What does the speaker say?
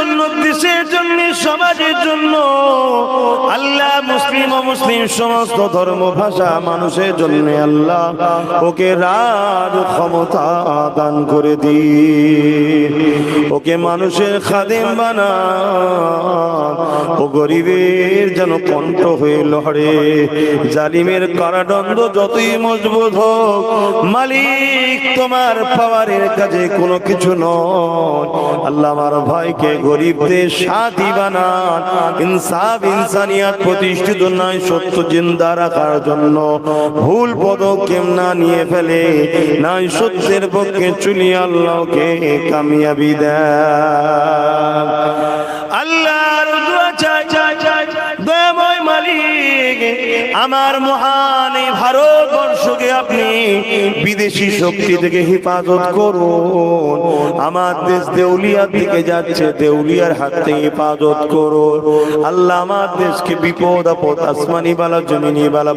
জন্য দেশের জন্য সমাজের জন্য। আল্লাহ মুসলিম ও মুসলিম সমস্ত ধর্ম, ভাষা মানুষের জন্য আল্লাহ ওকে রাজ ক্ষমতা দান করে দি ওকে মানুষের খাদেম বানা গরিবের যেন কণ্ঠ হয়ে লড়ে জালিমের কারাদণ্ড যতই মজবুত হোক, মালিক তোমার পাওয়ারের কাজে কোনো কিছু নয়। আল্লাহ আমার ভাইকে গরিবদের সাথী বানান, ইনসাফ ইনসানিয়াত প্রতিষ্ঠিত নয়, সত্য জিন্দা রাখার জন্য। ভুল পদক্ষেপ না নিয়ে ফেলে নাই সত্যের পক্ষে চুলি আল্লাহকে কামিয়াবি দেয় আমার মহান এই ভারতবর্ষকে আপনি বিদেশি শক্তি থেকে হেফাজত করুন। আমার দেশ দেউলিয়ার দিকে যাচ্ছে, দেউলিয়ার হাত থেকে হেফাজত করুন। আল্লাহ আমার দেশকে বিপদ, আপদ, আসমানি বালা, জমিনি বালা